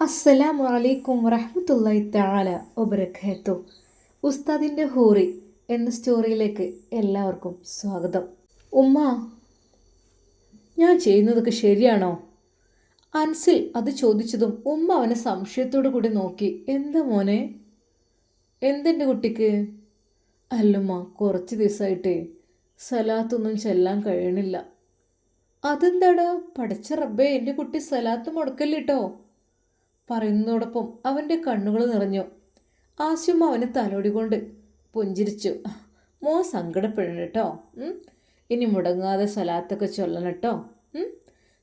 അസ്സലാമു അലൈക്കും വറഹ്മത്തുള്ളാഹി തആല വബറകാത്തു. ഉസ്താദിന്റെ ഹൂറി എന്ന സ്റ്റോറിയിലേക്ക് എല്ലാവർക്കും സ്വാഗതം. ഉമ്മ ഞാൻ ചെയ്യുന്നതൊക്കെ ശരിയാണോ? അൻസിൽ അത് ചോദിച്ചതും ഉമ്മ അവനെ സംശയത്തോടു കൂടി നോക്കി. എന്താ മോനെ? എന്തെന്റെ കുട്ടിക്ക്? അല്ലുമ്മ കുറച്ച് ദിവസമായിട്ടേ സലാത്തൊന്നും ചെല്ലാൻ കഴിയണില്ല. അതെന്താടാ? പഠിച്ച റബ്ബേ എന്റെ കുട്ടി സലാത്ത് മുടക്കല്ലിട്ടോ? പറയുന്നതോടൊപ്പം അവന്റെ കണ്ണുകൾ നിറഞ്ഞു. ആശുമ അവനെ തലോടികൊണ്ട് പുഞ്ചിരിച്ചു. മോ സങ്കടപ്പെടണം കേട്ടോ ഇനി മുടങ്ങാതെ സലാത്തൊക്കെ ചൊല്ലണം കേട്ടോ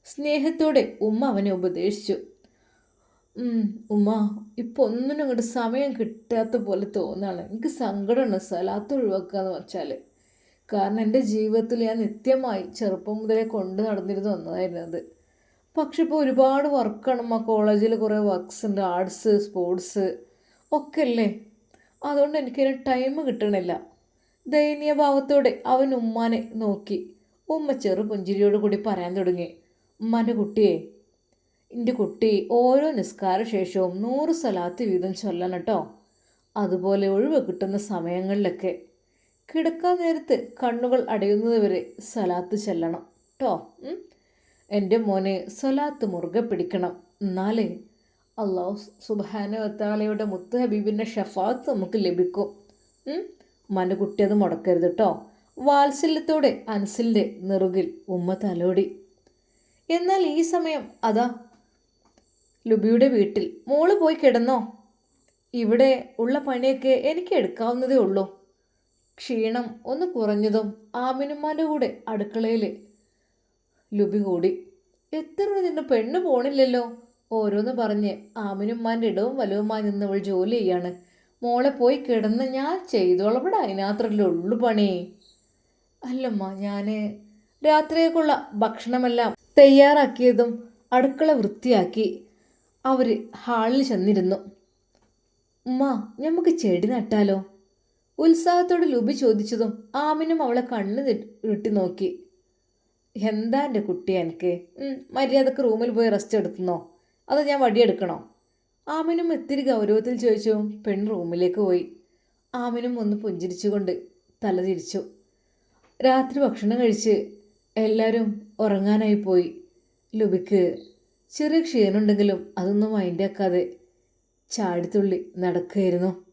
സ്നേഹത്തോടെ ഉമ്മ അവനെ ഉപദേശിച്ചു. ഉമ്മ ഇപ്പോൾ ഒന്നിനും അങ്ങോട്ട് സമയം കിട്ടാത്ത പോലെ തോന്നാണ്. എനിക്ക് സങ്കടമാണ് സലാത്ത് ഒഴിവാക്കുക എന്ന് വെച്ചാൽ കാരണം എന്റെ ജീവിതത്തിൽ ഞാൻ നിത്യമായി ചെറുപ്പം മുതലേ കൊണ്ട് നടന്നിരുന്നു ഒന്നതായിരുന്നു അത്. പക്ഷെ ഇപ്പോൾ ഒരുപാട് വർക്കാണ് ആ കോളേജിൽ കുറേ വർക്ക്സ് ഉണ്ട്. ആർട്സ് സ്പോർട്സ് ഒക്കെ അല്ലേ അതുകൊണ്ട് എനിക്കതിന് ടൈം കിട്ടണില്ല. ദയനീയഭാവത്തോടെ അവൻ ഉമ്മാനെ നോക്കി. ഉമ്മ ചെറു പുഞ്ചിരിയോട് കൂടി പറയാൻ തുടങ്ങി. ഉമ്മാന്റെ കുട്ടിയെ എന്റെ കുട്ടി ഓരോ നിസ്കാര ശേഷവും നൂറ് സ്ഥലത്ത് വീതം ചൊല്ലണം കേട്ടോ അതുപോലെ ഒഴിവ് കിട്ടുന്ന സമയങ്ങളിലൊക്കെ കിടക്കാൻ നേരത്ത് കണ്ണുകൾ അടയുന്നത് വരെ സലാത്ത് ചെല്ലണം കേട്ടോ എന്റെ മോനെ സലാത്ത് മുറുകെ പിടിക്കണം. എന്നാലേ അള്ളാഹു സുബാന വത്താലയുടെ മുത്ത് ഹബീബിന്റെ ഷഫാത്ത് നമുക്ക് ലഭിക്കും. ഉമ്മാന്റെ കുട്ടി അത് മുടക്കരുത് കേട്ടോ വാത്സല്യത്തോടെ അൻസിലിന്റെ നെറുകിൽ ഉമ്മ തലോടി. എന്നാൽ ഈ സമയം അതാ ലുബിയുടെ വീട്ടിൽ. മോൾ പോയി കിടന്നോ? ഇവിടെ ഉള്ള പണിയൊക്കെ എനിക്ക് എടുക്കാവുന്നതേ ഉള്ളൂ. ക്ഷീണം ഒന്ന് കുറഞ്ഞതും ആമിനുമ്മാന്റെ കൂടെ അടുക്കളയിൽ ലുബി കൂടി. എത്ര നിന്ന്? പെണ്ണ് പോണില്ലല്ലോ. ഓരോന്ന് പറഞ്ഞ് ആമിനുമ്മാന്റെ ഇടവും വലവുമായി നിന്നവൾ ജോലി ചെയ്യാണ്. മോളെ പോയി കിടന്ന് ഞാൻ ചെയ്തോളാം. ഇവിടെ അതിനകത്തല്ലേ ഉള്ളു പണി. അല്ലമ്മ ഞാൻ രാത്രിയേക്കുള്ള ഭക്ഷണമെല്ലാം തയ്യാറാക്കിയതും അടുക്കള വൃത്തിയാക്കി അവർ ഹാളിൽ ചെന്നിരുന്നു. ഉമ്മ നമുക്ക് ചെടി നട്ടാലോ? ഉത്സാഹത്തോടെ ലുബി ചോദിച്ചതും ആമിനും അവളെ കണ്ണ് ഇട്ടി നോക്കി. എന്താ എന്റെ കുട്ടി എനിക്ക്? മര്യാദയ്ക്ക് റൂമിൽ പോയി റെസ്റ്റ് എടുത്തുന്നോ അതോ ഞാൻ വടിയെടുക്കണോ ആമിനും ഇത്തിരി ഗൗരവത്തിൽ ചോദിച്ചു. പെൺ റൂമിലേക്ക് പോയി. ആമിനും ഒന്ന് പുഞ്ചിരിച്ചുകൊണ്ട് തല തിരിച്ചു. രാത്രി ഭക്ഷണം കഴിച്ച് എല്ലാവരും ഉറങ്ങാനായി പോയി. ലുബിക്ക് ചെറിയ ക്ഷീണമുണ്ടെങ്കിലും അതൊന്നും മൈൻഡാക്കാതെ ചാടിത്തുള്ളി നടക്കുകയായിരുന്നു.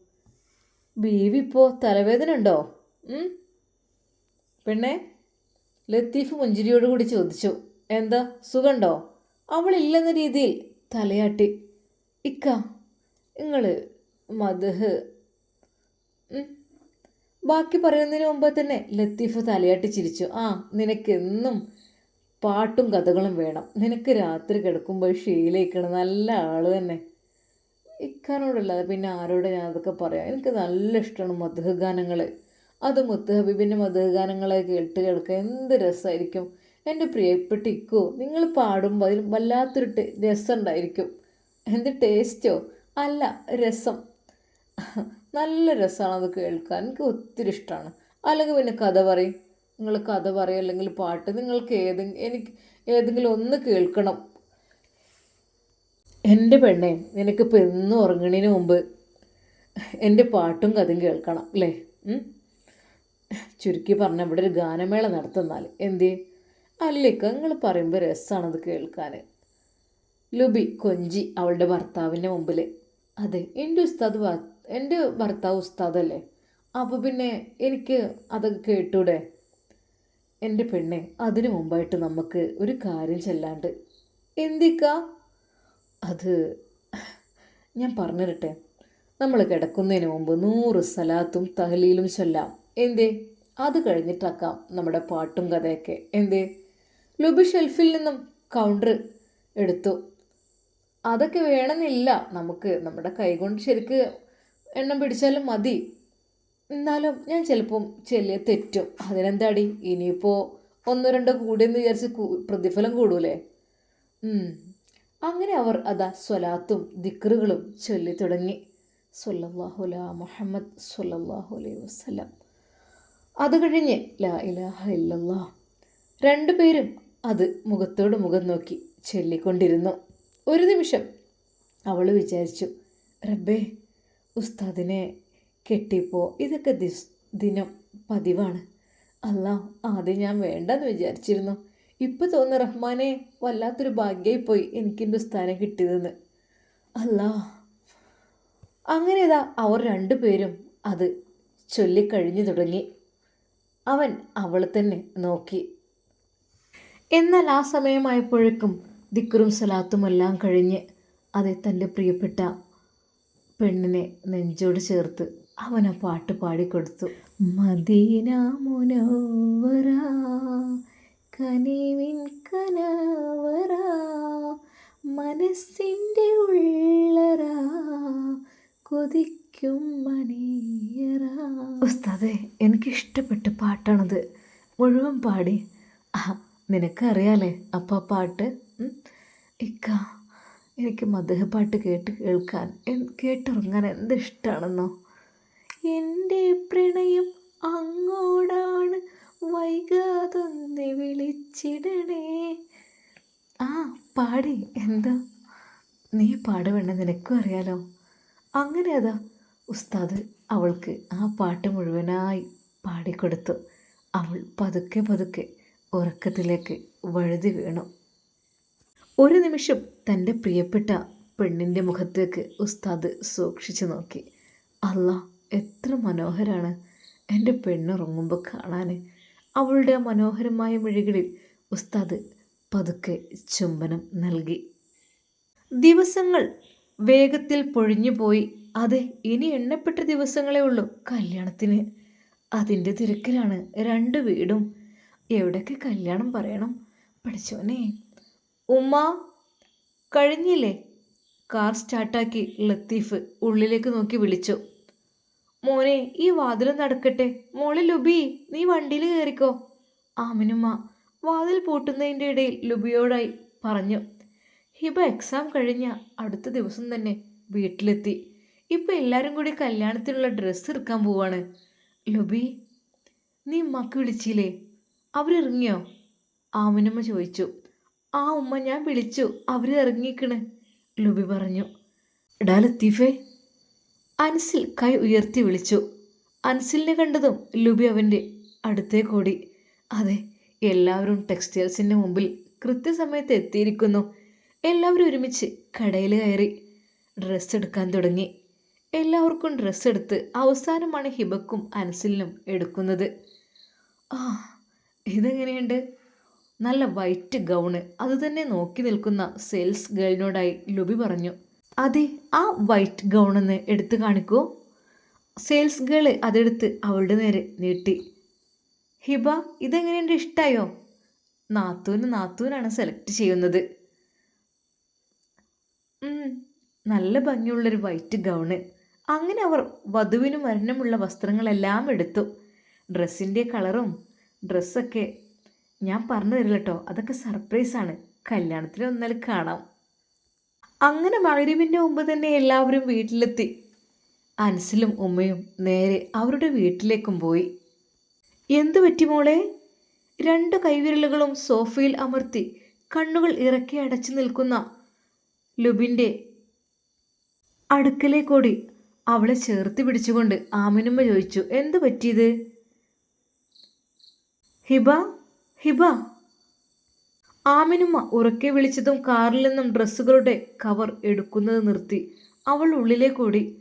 ബീവി ഇപ്പോൾ തലവേദന ഉണ്ടോ? പെണ്ണേ ലത്തീഫ് പുഞ്ചിരിയോടുകൂടി ചോദിച്ചു എന്താ സുഖണ്ടോ? അവളില്ലെന്ന രീതിയിൽ തലയാട്ടി. ഇക്ക നിങ്ങൾ മധുഹ് ബാക്കി പറയുന്നതിന് മുമ്പ് തന്നെ ലത്തീഫ് തലയാട്ടി ചിരിച്ചു. ആ നിനക്കെന്നും പാട്ടും കഥകളും വേണം. നിനക്ക് രാത്രി കിടക്കുമ്പോൾ ഷീലയിക്കണം നല്ല ആൾ തന്നെ. ഇക്കാനോടല്ലാതെ പിന്നെ ആരോട് ഞാൻ അതൊക്കെ പറയാം? എനിക്ക് നല്ല ഇഷ്ടമാണ് മധുഹ ഗാനങ്ങൾ അത് മുത്ത് ഹബീബിന്റെ മധുഗാനങ്ങളെ കേട്ട് കേൾക്കുക എന്ത് രസമായിരിക്കും എന്റെ പ്രിയപ്പെട്ട ഇക്കോ നിങ്ങൾ പാടുമ്പോൾ അതിൽ വല്ലാത്തൊരു രസം ഉണ്ടായിരിക്കും എന്ത് ടേസ്റ്റോ? അല്ല രസം. നല്ല രസമാണ് അത് കേൾക്കാൻ. എനിക്ക് ഒത്തിരി ഇഷ്ടമാണ് അല്ലെങ്കിൽ പിന്നെ കഥ പറയും. നിങ്ങൾ കഥ പറയും? അല്ലെങ്കിൽ പാട്ട്. നിങ്ങൾക്ക് ഏതെങ്കിലും എനിക്ക് ഏതെങ്കിലും ഒന്ന് കേൾക്കണം. എന്റെ പെണ്ണേ നിനക്കിപ്പോൾ എന്നും ഉറങ്ങണതിന് മുമ്പ് എന്റെ പാട്ടും കഥയും കേൾക്കണം അല്ലേ? ചുരുക്കി പറഞ്ഞ ഇവിടെ ഒരു ഗാനമേള നടത്തുന്നാൽ എന്തേ? അല്ലേക്ക നിങ്ങൾ പറയുമ്പോൾ രസമാണത് കേൾക്കാൻ ലുബി കൊഞ്ചി അവളുടെ ഭർത്താവിന്റെ മുമ്പിൽ അതെ എന്റെ ഉസ്താദ് എന്റെ ഭർത്താവ് ഉസ്താദല്ലേ? അപ്പോൾ പിന്നെ എനിക്ക് അതൊക്കെ കേട്ടൂടെ? എന്റെ പെണ്ണെ അതിനു മുമ്പായിട്ട് നമുക്ക് ഒരു കാര്യം ചെല്ലാണ്ട്. എന്തിക്ക? അത് ഞാൻ പറഞ്ഞു തരട്ടെ നമ്മൾ കിടക്കുന്നതിന് മുമ്പ് നൂറ് സലാത്തും തഹലീലും ചൊല്ലാം. എന്തേ? അത് കഴിഞ്ഞിട്ടാക്കാം നമ്മുടെ പാട്ടും കഥയൊക്കെ. എന്തേ? ലുബി ഷെൽഫിൽ നിന്നും കൗണ്ടർ എടുത്തു. അതൊക്കെ വേണമെന്നില്ല. നമുക്ക് നമ്മുടെ കൈകൊണ്ട് ശരിക്ക് എണ്ണം പിടിച്ചാലും മതി. എന്നാലും ഞാൻ ചിലപ്പം ചെല്ലിയ തെറ്റും. അതിനെന്താടി? ഇനിയിപ്പോൾ ഒന്നോ രണ്ടോ കൂടിയെന്ന് വിചാരിച്ച് പ്രതിഫലം കൂടൂലേ. അങ്ങനെ അവർ അതാ സ്വലാത്തും ദിക്റുകളും ചൊല്ലി തുടങ്ങി. സൊല്ലാഹുല മുഹമ്മദ് സൊല്ലാഹു അലൈഹി അത് കഴിഞ്ഞ് ലാ ഇലാഹ ഇല്ലല്ലാ രണ്ടുപേരും അത് മുഖത്തോട് മുഖം നോക്കി ചൊല്ലിക്കൊണ്ടിരുന്നു. ഒരു നിമിഷം അവൾ വിചാരിച്ചു റബ്ബേ ഉസ്താദിനെ കെട്ടിപ്പോ. ഇതൊക്കെ ദിസ് ദിനം പതിവാണ്. അല്ല ആദ്യം ഞാൻ വേണ്ടെന്ന് വിചാരിച്ചിരുന്നു. ഇപ്പം തോന്നുന്നു റഹ്മാനെ വല്ലാത്തൊരു ഭാഗ്യമായി പോയി എനിക്ക് എനിക്കെന്റെ സ്ഥാനം കിട്ടിയതെന്ന്. അല്ല അങ്ങനെ ഇതാ അവർ രണ്ടുപേരും അത് ചൊല്ലിക്കഴിഞ്ഞു തുടങ്ങി. അവൻ അവളെ തന്നെ നോക്കി. എന്നാൽ ആ സമയമായപ്പോഴേക്കും ദിക്കറും സലാത്തുമെല്ലാം കഴിഞ്ഞ് അത് തന്റെ പ്രിയപ്പെട്ട പെണ്ണിനെ നെഞ്ചോട് ചേർത്ത് അവൻ ആ പാട്ട് പാടിക്കൊടുത്തു. മദീന മുനവറ കനിവിൻ കനവറ മനസ്സിന്റെ ഉള്ളറ കൊതിക്കും മണിയറ. ഉസ്താദെ എനിക്കിഷ്ടപ്പെട്ട പാട്ടാണത്. മുഴുവൻ പാടി. ആ നിനക്കറിയാലേ അപ്പം ആ പാട്ട് ഇക്ക എനിക്ക് മധുഹ പാട്ട് കേട്ട് കേൾക്കാൻ കേട്ടിറങ്ങാൻ എന്ത് ഇഷ്ടമാണെന്നോ എന്റെ പ്രണയം അങ്ങോടാണ് വൈകാതൊന്ന് വിളിച്ചിടണേ. ആ പാടി. എന്താ? നീ പാടുവേണ്ട നിനക്കും അറിയാലോ. അങ്ങനെ അതാ ഉസ്താദ് അവൾക്ക് ആ പാട്ട് മുഴുവനായി പാടിക്കൊടുത്തു. അവൾ പതുക്കെ പതുക്കെ ഉറക്കത്തിലേക്ക് വഴുതി വീണു. ഒരു നിമിഷം തന്റെ പ്രിയപ്പെട്ട പെണ്ണിന്റെ മുഖത്തേക്ക് ഉസ്താദ് സൂക്ഷിച്ചു നോക്കി. അല്ല എത്ര മനോഹരാണ് എന്റെ പെണ്ണുറങ്ങുമ്പോൾ കാണാൻ. അവളുടെ മനോഹരമായ മിഴികളിൽ ഉസ്താദ് പതുക്കെ ചുംബനം നൽകി. ദിവസങ്ങൾ വേഗത്തിൽ പൊഴിഞ്ഞു പോയി. അതെ ഇനി എണ്ണപ്പെട്ട ദിവസങ്ങളേ ഉള്ളൂ. കല്യാണത്തിന്. അതിന്റെ തിരക്കിലാണ് രണ്ട് വീടും. എവിടെയൊക്കെ കല്യാണം പറയണം? പഠിച്ചോനെ ഉമ്മ കഴിഞ്ഞില്ലേ? കാർ സ്റ്റാർട്ടാക്കി ലത്തീഫ് ഉള്ളിലേക്ക് നോക്കി വിളിച്ചു. മോനെ ഈ വാതിൽ നടക്കട്ടെ മോളെ ലുബി നീ വണ്ടിയിൽ കയറിക്കോ. ആമിനുമ്മ വാതിൽ പൂട്ടുന്നതിന്റെ ഇടയിൽ ലുബിയോടായി പറഞ്ഞു. ഹിബ എക്സാം കഴിഞ്ഞ അടുത്ത ദിവസം തന്നെ വീട്ടിലെത്തി. ഇപ്പം എല്ലാവരും കൂടി കല്യാണത്തിനുള്ള ഡ്രസ്സ് എടുക്കാൻ പോവാണ്. ലുബി നീ ഉമ്മക്ക് വിളിച്ചില്ലേ? അവരിറങ്ങിയോ ആമിനമ്മ ചോദിച്ചു. ആ ഉമ്മ ഞാൻ വിളിച്ചു. അവർ ഇറങ്ങിക്കണ് ലുബി പറഞ്ഞു. ഡാ ലത്തീഫേ. അൻസിൽ കൈ ഉയർത്തി വിളിച്ചു. അൻസിലിനെ കണ്ടതും ലുബി അവന്റെ അടുത്തേക്കോടി അതെ എല്ലാവരും ടെക്സ്റ്റൈൽസിന്റെ മുമ്പിൽ കൃത്യസമയത്ത് എത്തിയിരിക്കുന്നു. എല്ലാവരും ഒരുമിച്ച് കടയിൽ കയറി ഡ്രസ്സ് എടുക്കാൻ തുടങ്ങി. എല്ലാവർക്കും ഡ്രസ്സ് എടുത്ത് അവസാനമാണ് ഹിബക്കും അനസിലിനും എടുക്കുന്നത്. ആ ഇതെങ്ങനെയുണ്ട്? നല്ല വൈറ്റ് ഗൗണ് അത് തന്നെ നോക്കി നിൽക്കുന്ന സെയിൽസ് ഗേളിനോടായി ലുബി പറഞ്ഞു. അതെ ആ വൈറ്റ് ഗൗണെന്ന് എടുത്തു കാണിക്കൂ. സെയിൽസ് ഗേൾ അതെടുത്ത് അവളുടെ നേരെ നീട്ടി. ഹിബ ഇതെങ്ങനെയുണ്ട്? ഇഷ്ടമായോ നാത്തൂന് നാത്തൂനാണ് സെലക്ട് ചെയ്യുന്നത്. നല്ല ഭംഗിയുള്ളൊരു വൈറ്റ് ഗൗണ് അങ്ങനെ അവർ വധുവിന് മരണമുള്ള വസ്ത്രങ്ങളെല്ലാം എടുത്തു. ഡ്രസ്സിന്റെ കളറും ഡ്രസ്സൊക്കെ ഞാൻ പറഞ്ഞു തരില്ല കേട്ടോ അതൊക്കെ സർപ്രൈസാണ് കല്യാണത്തിന് വന്നാൽ കാണാം. അങ്ങനെ മകരീവിന്റെ മുമ്പ് തന്നെ എല്ലാവരും വീട്ടിലെത്തി. അൻസിലും ഉമ്മയും നേരെ അവരുടെ വീട്ടിലേക്കും പോയി. എന്തു പറ്റി മോളെ? രണ്ട് കൈവിരലുകളും സോഫയിൽ അമർത്തി കണ്ണുകൾ ഇറക്കി അടച്ചു നിൽക്കുന്ന ലുബിന്റെ അടുക്കലേക്കോടി അവളെ ചേർത്ത് പിടിച്ചുകൊണ്ട് ആമിനുമ്മ ചോദിച്ചു എന്തു പറ്റിയത്? ഹിബ ഹിബ. ആമിനുമ്മ ഉറക്കെ വിളിച്ചതും കാറിൽ നിന്നും ഡ്രസ്സുകളുടെ കവർ എടുക്കുന്നത് നിർത്തി. അവൾ ഉള്ളിലേക്കോടി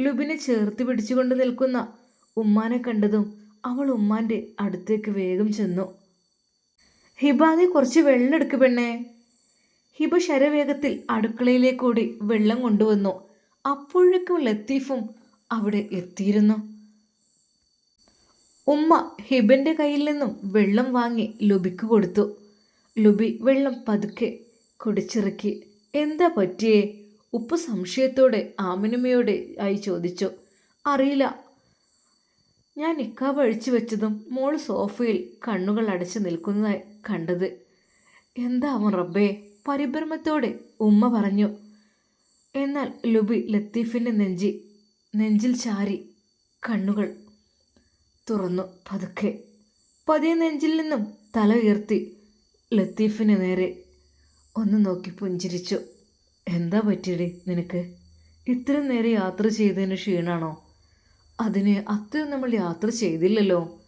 ലുബിനെ ചേർത്ത് പിടിച്ചുകൊണ്ട് നിൽക്കുന്ന ഉമ്മാനെ കണ്ടതും അവൾ ഉമ്മാന്റെ അടുത്തേക്ക് വേഗം ചെന്നു. ഹിബാദി കുറച്ച് വെള്ളം എടുക്ക് പെണ്ണേ. ഹിബ ശരവേഗത്തിൽ അടുക്കളയിലേക്കൂടി വെള്ളം കൊണ്ടുവന്നു. അപ്പോഴേക്കും ലത്തീഫും അവിടെ എത്തിയിരുന്നു. ഉമ്മ ഹിബന്റെ കയ്യിൽ നിന്നും വെള്ളം വാങ്ങി ലുബിക്ക് കൊടുത്തു. ലുബി വെള്ളം പതുക്കെ കുടിച്ചിറക്കി. എന്താ പറ്റിയേ? ഉപ്പ് സംശയത്തോടെ ആമിനുമ്മയോട് ആയി ചോദിച്ചു. അറിയില്ല. ഞാൻ നിക്കാബ് അഴിച്ചു വെച്ചതും മോൾ സോഫയിൽ കണ്ണുകൾ അടച്ചു നിൽക്കുന്നതായി കണ്ടത്. എന്താവും റബ്ബേ? പരിഭ്രമത്തോടെ ഉമ്മ പറഞ്ഞു എന്നാൽ ലുബി ലത്തീഫിന്റെ നെഞ്ചി നെഞ്ചിൽ ചാരി കണ്ണുകൾ തുറന്നു പതുക്കെ. പതിയെ നെഞ്ചിൽ നിന്നും തല ഉയർത്തി ലത്തീഫിന് നേരെ ഒന്ന് നോക്കി പുഞ്ചിരിച്ചു. എന്താ പറ്റിയടി നിനക്ക്? ഇത്രയും നേരം യാത്ര ചെയ്തതിന് ക്ഷീണാണോ? അതിന് അത്രയും നമ്മൾ യാത്ര ചെയ്തില്ലല്ലോ.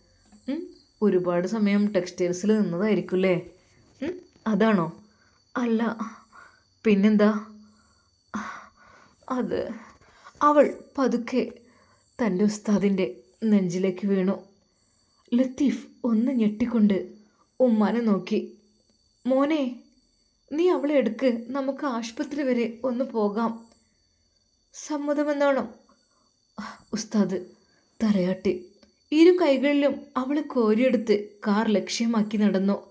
ഒരുപാട് സമയം ടെക്സ്റ്റൈൽസിൽ നിന്നതായിരിക്കുമല്ലേ ഉം? അതാണോ? അല്ല. പിന്നെന്താ? അത് അവൾ പതുക്കെ തന്റെ ഉസ്താദിന്റെ നെഞ്ചിലേക്ക് വീണു. ലത്തീഫ് ഒന്ന് ഞെട്ടിക്കൊണ്ട് ഉമ്മാനെ നോക്കി. മോനെ നീ അവളെ എടുക്ക്. നമുക്ക് ആശുപത്രി വരെ ഒന്ന് പോകാം. സമ്മതമെന്നോണം. ഉസ്താദ് തലയാട്ടി ഇരു കൈകളിലും അവളെ കോരിയെടുത്ത് കാർ ലക്ഷ്യമാക്കി നടന്നു.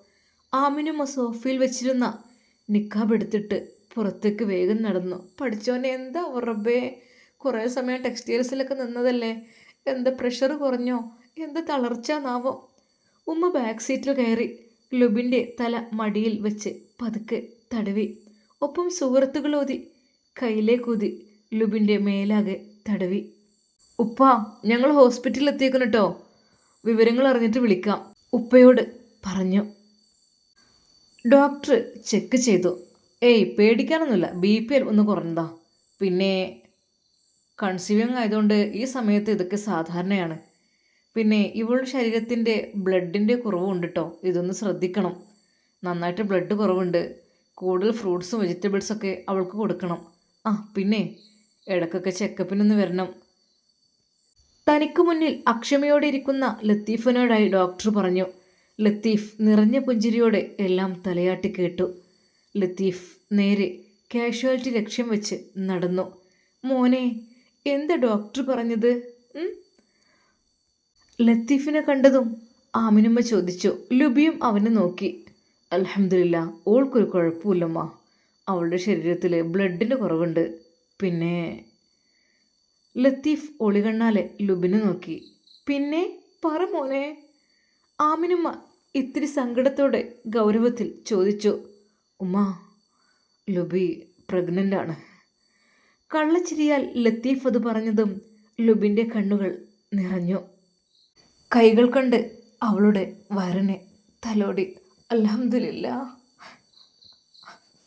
ആമിനും സോഫയിൽ വെച്ചിരുന്ന നിക്കാബ് എടുത്തിട്ട് പുറത്തേക്ക് വേഗം നടന്നു. പഠിച്ചോനെ എന്താ ഉറബേ കുറേ സമയം ടെക്സ്റ്റൈൽസിലൊക്കെ നിന്നതല്ലേ? എന്താ പ്രഷർ കുറഞ്ഞോ? എന്താ തളർച്ച നാവോ ഉമ്മ ബാക്ക് സീറ്റിൽ കയറി ലുബിന്റെ തല മടിയിൽ വെച്ച് പതുക്കെ തടവി. ഒപ്പം സുഹൃത്തുക്കളോതി കയ്യിലേക്കൂതി ലുബിന്റെ മേലാകെ തടവി. ഉപ്പ ഞങ്ങൾ ഹോസ്പിറ്റലിൽ എത്തിയേക്കുന്നു കേട്ടോ വിവരങ്ങൾ അറിഞ്ഞിട്ട് വിളിക്കാം ഉപ്പയോട് പറഞ്ഞു. ഡോക്ടർ ചെക്ക് ചെയ്തു. ഏയ് പേടിക്കാനൊന്നുമില്ല. ബി പി ഒന്ന് കുറഞ്ഞതാ. പിന്നെ കൺസീവിങ് ആയതുകൊണ്ട് ഈ സമയത്ത് ഇതൊക്കെ സാധാരണയാണ്. പിന്നെ ഇവളുടെ ശരീരത്തിന്റെ ബ്ലഡിന്റെ കുറവുണ്ട് കേട്ടോ ഇതൊന്ന് ശ്രദ്ധിക്കണം. നന്നായിട്ട് ബ്ലഡ് കുറവുണ്ട്. കൂടുതൽ ഫ്രൂട്ട്സും വെജിറ്റബിൾസൊക്കെ അവൾക്ക് കൊടുക്കണം. ആ പിന്നെ ഇടക്കൊക്കെ ചെക്കപ്പിനൊന്ന് വരണം. തനിക്ക് മുന്നിൽ അക്ഷമയോടെ ഇരിക്കുന്ന ലത്തീഫിനോടായി ഡോക്ടർ പറഞ്ഞു. ലത്തീഫ് നിറഞ്ഞ പുഞ്ചിരിയോടെ എല്ലാം തലയാട്ടി കേട്ടു. ലത്തീഫ് നേരെ കാഷ്വാലിറ്റി ലക്ഷ്യം വെച്ച് നടന്നു. മോനെ എന്ത് ഡോക്ടർ പറഞ്ഞത്? ലത്തീഫിനെ കണ്ടതും ആമിനുമ്മ ചോദിച്ചു. ലുബിയും അവനെ നോക്കി. അലഹമില്ല ഓൾക്കൊരു കുഴപ്പമില്ലമ്മ. അവളുടെ ശരീരത്തിൽ ബ്ലഡിന് കുറവുണ്ട്. പിന്നെ ലത്തീഫ് ഒളികണ്ണാലെ ലുബിനെ നോക്കി. പിന്നെ പറ മോനെ. ആമിനുമ്മ ഇത്തിരി സങ്കടത്തോടെ ഗൗരവത്തിൽ ചോദിച്ചു ഉമ്മ ലുബി പ്രഗ്നന്റ് ആണ്. കള്ളച്ചിരിയാൽ ലത്തീഫ് അത് പറഞ്ഞതും ലുബിന്റെ കണ്ണുകൾ നിറഞ്ഞു. കൈകൾ കണ്ട് അവളുടെ വരനെ തലോടി അലഹമില്ല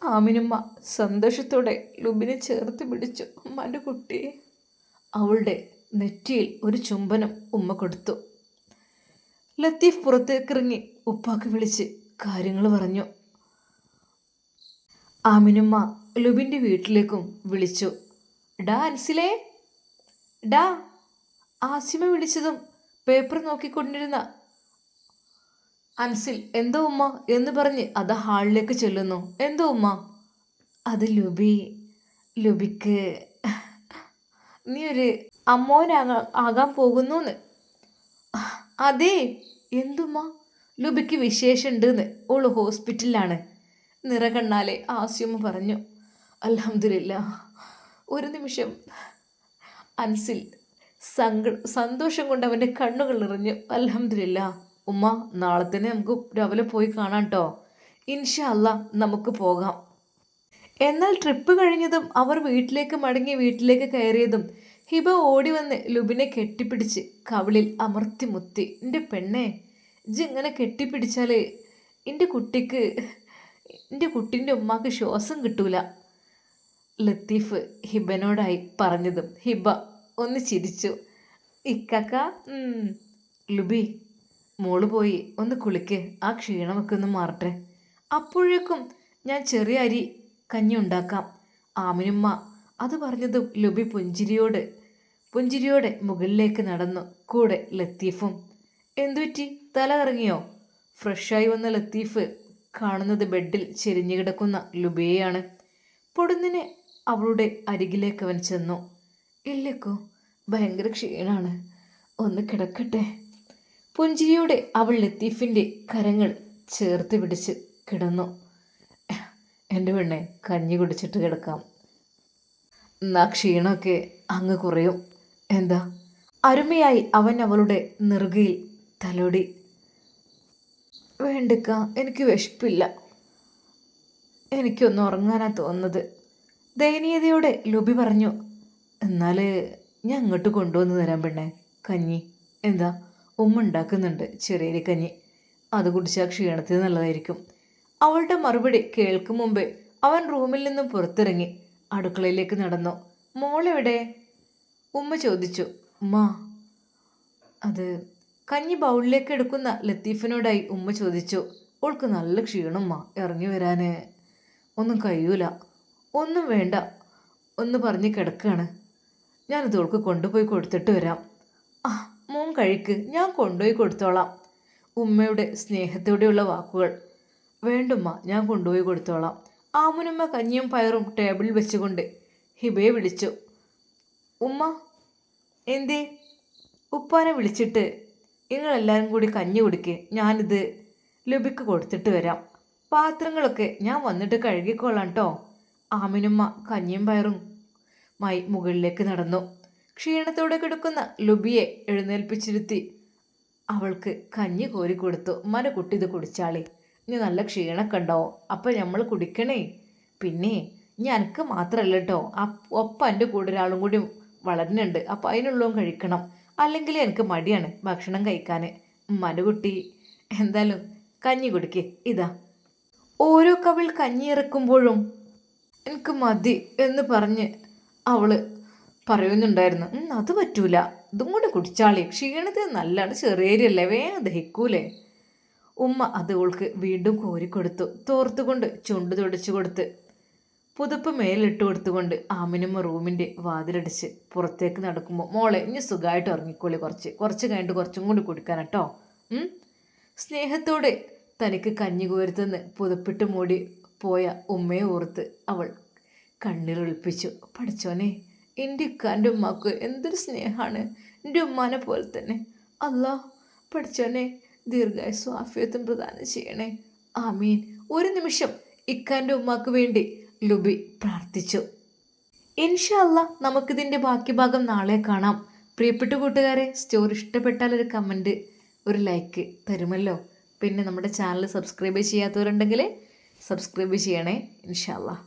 ആമിനുമ്മ സന്തോഷത്തോടെ ലുബിനെ ചേർത്ത് പിടിച്ചു ഉമ്മാന്റെ കുട്ടി. അവളുടെ നെറ്റിയിൽ ഒരു ചുംബനം ഉമ്മ കൊടുത്തു. ലത്തീഫ് പുറത്തേക്കിറങ്ങി ഉപ്പാക്ക് വിളിച്ച് കാര്യങ്ങൾ പറഞ്ഞു. ആമിനുമ്മ ലുബിന്റെ വീട്ടിലേക്കും വിളിച്ചു. ഡാ അൻസിലേ ഡാ. ആസിമ വിളിച്ചതും പേപ്പർ നോക്കിക്കൊണ്ടിരുന്ന അൻസിൽ എന്തോ ഉമ്മ? എന്ന് പറഞ്ഞ് അത് ഹാളിലേക്ക് ചെല്ലുന്നു. എന്തോ ഉമ്മ? അത് ലുബി ലുബിക്ക് നീ ഒരു അമ്മോനാകാൻ ആകാൻ പോകുന്നു അതെ എന്തുമ്മ ലുബിക്ക് വിശേഷമുണ്ടെന്ന് ഓൾ ഹോസ്പിറ്റലിലാണ്. നിറകണ്ണാലെ ആസ്യമ്മ പറഞ്ഞു. അലഹമില്ല ഒരു നിമിഷം. അൻസിൽ സങ്ക സന്തോഷം കൊണ്ട് അവന്റെ കണ്ണുകൾ നിറഞ്ഞു. അലഹമില്ല ഉമ്മ നാളെ തന്നെ നമുക്ക് രാവിലെ പോയി കാണാം കേട്ടോ ഇൻഷാ നമുക്ക് പോകാം. എന്നാൽ ട്രിപ്പ് കഴിഞ്ഞതും അവർ വീട്ടിലേക്ക് മടങ്ങി വീട്ടിലേക്ക് കയറിയതും ഹിബ ഓടി വന്ന് ലുബിനെ കെട്ടിപ്പിടിച്ച് കവിളിൽ അമർത്തി മുത്തി. എന്റെ പെണ്ണെ ഇജ്ജ് ഇങ്ങനെ കെട്ടിപ്പിടിച്ചാൽ എന്റെ കുട്ടിക്ക് എന്റെ കുട്ടീന്റെ ഉമ്മാക്ക് ശ്വാസം കിട്ടൂല ലത്തീഫ് ഹിബനോടായി പറഞ്ഞതും ഹിബ ഒന്ന് ചിരിച്ചു. ഇക്കാക്ക. ലുബി മോൾ പോയി ഒന്ന് കുളിക്ക് ആ ക്ഷീണമൊക്കെ ഒന്ന് മാറട്ടെ. അപ്പോഴേക്കും ഞാൻ ചെറിയ അരി കഞ്ഞി ഉണ്ടാക്കാം. ആമിനുമ്മ അത് പറഞ്ഞതും ലുബി പുഞ്ചിരിയോട്. പുഞ്ചിരിയോടെ മുകളിലേക്ക് നടന്നു. കൂടെ ലത്തീഫും. എന്തുപറ്റി? തല ഇറങ്ങിയോ ഫ്രഷായി വന്ന ലത്തീഫ് കാണുന്നത് ബെഡിൽ ചെരിഞ്ഞു കിടക്കുന്ന ലുബിയെയാണ്. പൊടുന്നിനെ അവളുടെ അരികിലേക്ക് അവൻ ചെന്നു. ഇല്ലക്കോ ഭയങ്കര ക്ഷീണാണ്. ഒന്ന് കിടക്കട്ടെ. പുഞ്ചിരിയോടെ അവൾ ലത്തീഫിന്റെ കരങ്ങൾ ചേർത്ത് പിടിച്ച് കിടന്നു. എന്റെ പെണ്ണെ കഞ്ഞി കുടിച്ചിട്ട് കിടക്കാം. എന്നാ ക്ഷീണമൊക്കെ അങ്ങ് കുറയും. എന്താ? അരുമയായി അവൻ അവളുടെ നെറുകയിൽ തലോടി. വേണ്ടക്ക എനിക്ക് വിശപ്പില്ല. എനിക്കൊന്ന് ഉറങ്ങാനാ തോന്നുന്നത്. ദയനീയതയോടെ ലുബി പറഞ്ഞു എന്നാൽ ഞാൻ അങ്ങോട്ട് കൊണ്ടുവന്ന് തരാൻ പെണ്ണെ കഞ്ഞി. എന്താ? ഉമ്മ ഉണ്ടാക്കുന്നുണ്ട് ചെറിയ കഞ്ഞി. അത് കുടിച്ചാൽ ക്ഷീണത്തിന് നല്ലതായിരിക്കും. അവളുടെ മറുപടി കേൾക്കും മുമ്പേ അവൻ റൂമിൽ നിന്നും പുറത്തിറങ്ങി. അടുക്കളയിലേക്ക് നടന്നു. മോളെവിടെ? ഉമ്മ ചോദിച്ചു. ഉമ്മ. അത് കഞ്ഞി ബൗളിലേക്ക് എടുക്കുന്ന ലത്തീഫിനോടായി ഉമ്മ ചോദിച്ചു. ഓൾക്ക് നല്ല ക്ഷീണമ്മ ഇറങ്ങി വരാന്. ഒന്നും കഴിയൂല. ഒന്നും വേണ്ട. ഒന്ന് പറഞ്ഞ് കിടക്കുകയാണ് ഞാനത് ഓൾക്ക് കൊണ്ടുപോയി കൊടുത്തിട്ട് വരാം. ആ മോൻ കഴിക്ക്. ഞാൻ കൊണ്ടുപോയി കൊടുത്തോളാം. ഉമ്മയുടെ സ്നേഹത്തോടെയുള്ള വാക്കുകൾ. വേണ്ടുമ്മ ഞാൻ കൊണ്ടുപോയി കൊടുത്തോളാം. ആമുനമ്മ കഞ്ഞിയും പയറും ടേബിളിൽ വെച്ചുകൊണ്ട് ഹിബയെ വിളിച്ചു. ഉമ്മ എന്തേ? ഉപ്പാനെ വിളിച്ചിട്ട് നിങ്ങളെല്ലാവരും കൂടി കഞ്ഞി കുടിക്ക് ഞാനിത് ലുബിക്ക് കൊടുത്തിട്ട് വരാം. പാത്രങ്ങളൊക്കെ ഞാൻ വന്നിട്ട് കഴുകിക്കൊള്ളാം കേട്ടോ ആമിനുമ്മ കഞ്ഞിയും പയറും മായി മുകളിലേക്ക് നടന്നു. ക്ഷീണത്തോടെ കിടക്കുന്ന ലുബിയെ എഴുന്നേൽപ്പിച്ചിരുത്തി അവൾക്ക് കഞ്ഞി കോരി കൊടുത്തു. മന കുട്ടി ഇത് കുടിച്ചാളി. ഇനി നല്ല ക്ഷീണമൊക്കെ ഉണ്ടാവും. അപ്പം നമ്മൾ കുടിക്കണേ. പിന്നെ ഇനി എനിക്ക് മാത്രമല്ല കേട്ടോ ഒപ്പം എന്റെ കൂടെ ഒരാളും കൂടി വളരുന്നുണ്ട്. അപ്പം അതിനുള്ളതും കഴിക്കണം. അല്ലെങ്കിൽ എനിക്ക് മടിയാണ് ഭക്ഷണം കഴിക്കാൻ മനുകുട്ടി എന്തായാലും കഞ്ഞി കുടിക്ക്. ഇതാ. ഓരോ കവിൾ കഞ്ഞി ഇറക്കുമ്പോഴും എനിക്ക് മതി എന്ന് പറഞ്ഞ് അവൾ പറയുന്നുണ്ടായിരുന്നു. അത് പറ്റൂല. ഇതും കൂടി കുടിച്ചാളി. ക്ഷീണത്തിന് നല്ലതാണ് ചെറിയരിയല്ലേ വേഗം ദഹിക്കൂലേ? ഉമ്മ അത് ഓൾക്ക് വീണ്ടും കോരിക്കൊടുത്തു തോർത്തുകൊണ്ട് ചുണ്ടു തുടച്ചു കൊടുത്ത്. പുതുപ്പ് മേലിട്ട് കൊടുത്തുകൊണ്ട് ആമിനുമ്മ റൂമിന്റെ വാതിലടിച്ച് പുറത്തേക്ക് നടക്കുമ്പോൾ മോളെ ഇനി സുഖമായിട്ട് ഉറങ്ങിക്കോളി കുറച്ച്. കുറച്ച് കഴിഞ്ഞിട്ട് കുറച്ചും കൂടി കുടിക്കാൻ കേട്ടോ. സ്നേഹത്തോടെ തനിക്ക് കഞ്ഞി കോരുത്തുനിന്ന് പുതുപ്പിട്ട് മൂടി പോയ ഉമ്മയെ ഓർത്ത് അവൾ കണ്ണീരൊളിപ്പിച്ചു. പഠിച്ചോനെ എന്റെ ഇക്കാന്റെ ഉമ്മാക്ക് എന്തൊരു സ്നേഹമാണ്. എന്റെ ഉമ്മാനെ പോലെ തന്നെ. അല്ലാ പഠിച്ചോനെ ദീർഘായുസ്സും ആഫിയത്തും പ്രദാനം ചെയ്യണേ. ആമീൻ. ഒരു നിമിഷം ഇക്കാന്റെ ഉമ്മാക്ക് വേണ്ടി ലുബി പ്രാർത്ഥിച്ചു. ഇൻഷല്ല നമുക്കിതിന്റെ ബാക്കി ഭാഗം നാളെ കാണാം. പ്രിയപ്പെട്ട കൂട്ടുകാരെ സ്റ്റോറി ഇഷ്ടപ്പെട്ടാൽ ഒരു കമന്റ് ഒരു ലൈക്ക് തരുമല്ലോ. പിന്നെ നമ്മുടെ ചാനൽ സബ്സ്ക്രൈബ് ചെയ്യാത്തവരുണ്ടെങ്കിൽ സബ്സ്ക്രൈബ് ചെയ്യണേ ഇൻഷാല്ലാ